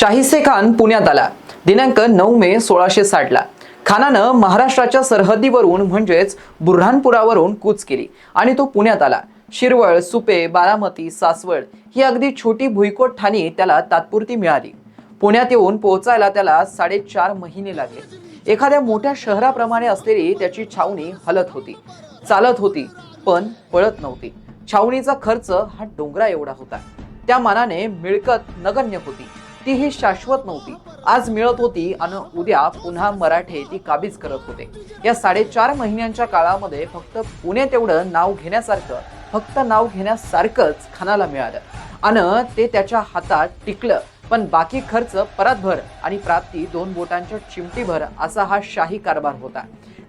शाहिसे खान पुण्यात आला. दिनांक नऊ मे सोळाशे साठला. खानानं महाराष्ट्राच्या सरहद्दीवरून म्हणजेच बुऱ्हाणपुरावरून कूच केली आणि तो पुण्यात आला. शिरवळ सुपे बारामती सासवड ही अगदी छोटी भुईकोट ठाणी त्याला तात्पुरती मिळाली. पुण्यात येऊन पोहोचायला त्याला साडेचार महिने लागले. एखाद्या मोठ्या शहराप्रमाणे असलेली त्याची छावणी हलत होती. चालत होती पण पळत नव्हती. छावणीचा खर्च हा डोंगरा एवढा होता. त्या मानाने मिळकत नगण्य होती. ती ही शाश्वत नव्हती. आज मिळत होती आणि उद्या पुन्हा मराठे ती काबीज करत होते. या साडेचार महिन्यांच्या काळामध्ये फक्त पुणे तेवढं नाव घेण्यासारखं फक्त नाव घेण्यासारखंच खानाला मिळालं. आणि ते त्याच्या हातात टिकलं पण बाकी खर्च परतभर आणि प्राप्ती दोन बोटांच्या चिमटीभर असा हा शाही कारभार होता.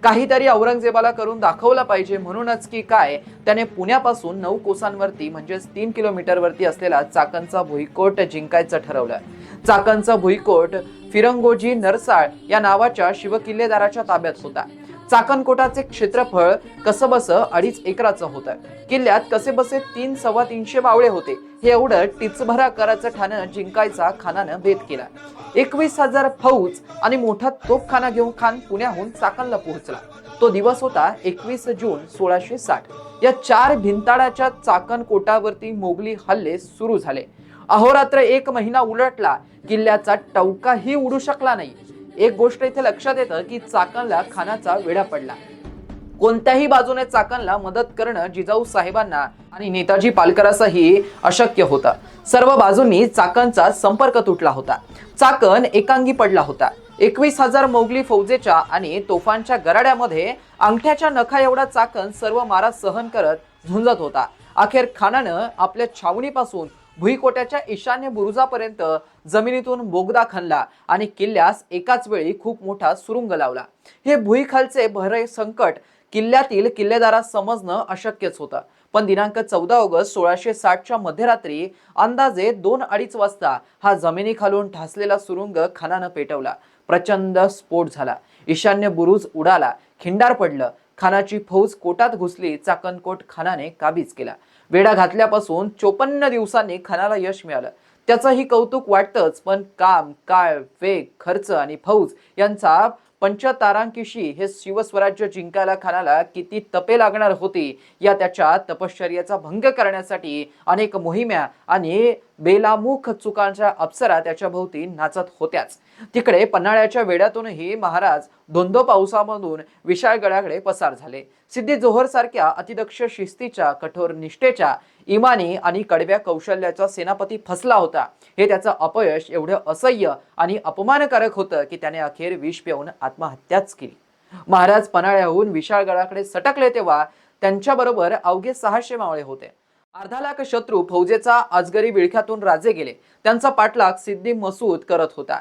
काहीतरी औरंगजेबाला करून दाखवलं पाहिजे म्हणूनच की काय त्याने पुण्यापासून नऊ कोसांवरती म्हणजेच तीन किलोमीटरवरती असलेला चाकणचा भुईकोट जिंकायचं ठरवलं. चाकणचा भुईकोट फिरंगोजी नरसाळ या नावाच्या शिवकिल्लेदाराच्या ताब्यात होता. चाकणकोटाचे क्षेत्रफळ कसबस अडीच एकराचं होतं. किल्ल्यात कसेबसे तीन सव्वा तीनशे बावळे होते. हे एवढं टिचभरा कराचं ठाणं जिंकायचा खानानं भेद केला. एकवीस हजार फौज आणि मोठा तोफखाना घेऊन खान पुण्याहून चाकणला पोहोचला. तो दिवस होता एकवीस जून सोळाशे साठ. या चार भिंताडाच्या चाकण कोटावरती मोगली हल्ले सुरू झाले. अहोरात्र एक महिना उलटला. किल्ल्याचा टवकाही उडू शकला नाही. एक गोष्ट इथे लक्षात येतं की चाकणला खानाचा वेढा पडला. कोणत्याही बाजूने चाकणला मदत करणं जिजाऊ साहेबांना आणि नेताजी पालकरासही अशक्य होतं. सर्व बाजूंनी चाकणचा संपर्क तुटला होता. चाकण एकांगी पडला होता. एकवीस हजार मोगली फौजेच्या आणि तोफांच्या गराड्यामध्ये अंगठ्याच्या नखा एवढा चाकण सर्व मारा सहन करत झुंजत होता. अखेर खानानं आपल्या छावणीपासून भुईकोट्याच्या ईशान्य बुरुजापर्यंत जमिनीतून बोगदा खणला आणि किल्ल्यास एकाच वेळी खूप मोठा सुरुंग लावला. हे भुईखालचे भरे संकट किल्ल्यातील किल्लेदारास समजणं अशक्यच होतं. पण दिनांक चौदा ऑगस्ट सोळाशे साठच्या मध्यरात्री अंदाजे दोन अडीच वाजता हा जमिनीखालून ठासलेला सुरुंग खानानं पेटवला. प्रचंड स्फोट झाला. ईशान्य बुरुज उडाला खिंडार पडलं. खानाची फौज कोटात घुसली चाकणकोट खानाने काबीज केला. वेढा घातल्यापासून चोपन्न दिवसांनी खानाला यश मिळालं. त्याचंही कौतुक वाटतंच पण काम काळ वेग खर्च आणि फौज यांचा पंचतारांकिशी हे शिवस्वराज्य जिंकायला खानाला किती तपे लागणार होती या त्याच्या तपश्चर्याचा भंग करण्यासाठी अनेक मोहिम्या आणि बेलामुख चुकांच्या अप्सरा त्याच्या भोवती नाचत होत्याच. तिकडे पन्हाळ्याच्या वेड्यातूनही महाराज धोंदो पावसामधून विशाळगडाकडे पसार झाले. सिद्धी जोहर सारख्या अतिदक्ष शिस्तीच्या कठोर निष्ठेच्या इमानी आणि कडव्या कौशल्याचा सेनापती फसला होता. हे त्याचं अपयश एवढं असह्य आणि अपमानकारक होतं की त्याने अखेर विष पिऊन आत्महत्याच केली. महाराज पन्हाळ्याहून विशाळगडाकडे सटकले तेव्हा त्यांच्याबरोबर अवघे सहाशे मावळे होते. अर्धा लाख शत्रू फौजेचा अजगरी विळख्यातून राजे गेले. त्यांचा पाठलाग सिद्धी मसूद करत होता.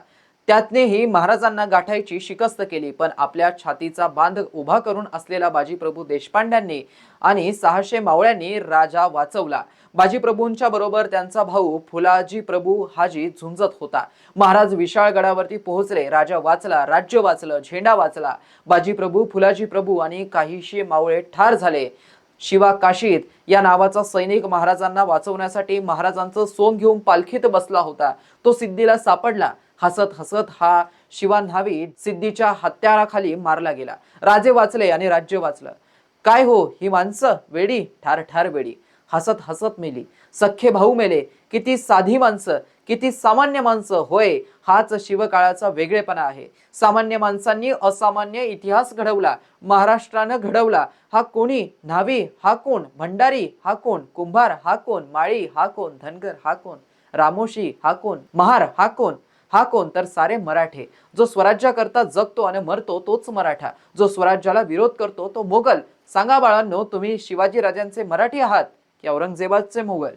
त्यातनेही महाराजांना गाठायची शिकस्त केली पण आपल्या छातीचा बांध उभा करून असलेला बाजीप्रभू देशपांड्यांनी आणि सहाशे मावळ्यांनी राजा वाचवला. बाजीप्रभूंच्या बरोबर त्यांचा भाऊ फुलाजी प्रभू हाजी झुंजत होता. महाराज विशाळगडावरती पोहोचले राजा वाचला राज्य वाचलं झेंडा वाचला. बाजीप्रभू फुलाजी प्रभू आणि काहीशे मावळे ठार झाले. शिवा काशीत या नावाचा सैनिक महाराजांना वाचवण्यासाठी महाराजांचं सोंग घेऊन पालखीत बसला होता. तो सिद्धीला सापडला. हसत हसत हा शिवा न्हावी सिद्धीच्या हत्याराखाली मारला गेला. राजे वाचले आणि राज्य वाचलं. काय हो ही माणसं? वेडी? ठार ठार वेडी. हसत हसत मेली. सख्खे भाऊ मेले. किती साधी माणसं किती सामान्य माणसं. होय हाच शिवकाळाचा वेगळेपणा आहे. सामान्य माणसांनी असामान्य इतिहास घडवला महाराष्ट्रानं घडवला. हा कोणी? न्हावी? हा कोण? भंडारी? हा कोण? कुंभार? हा कोण? माळी? हा कोण? धनगर? हा कोण? रामोशी? हा कोण? महार? हा कोण? हा कोण? तर सारे मराठे. जो स्वराज्याकरता जगतो आणि मरतो तोच मराठा. जो स्वराज्याला विरोध करतो तो मोगल. सांगा बाळांनो तुम्ही शिवाजी राजांचे मराठी आहात? की औरंगजेबाचे मुघल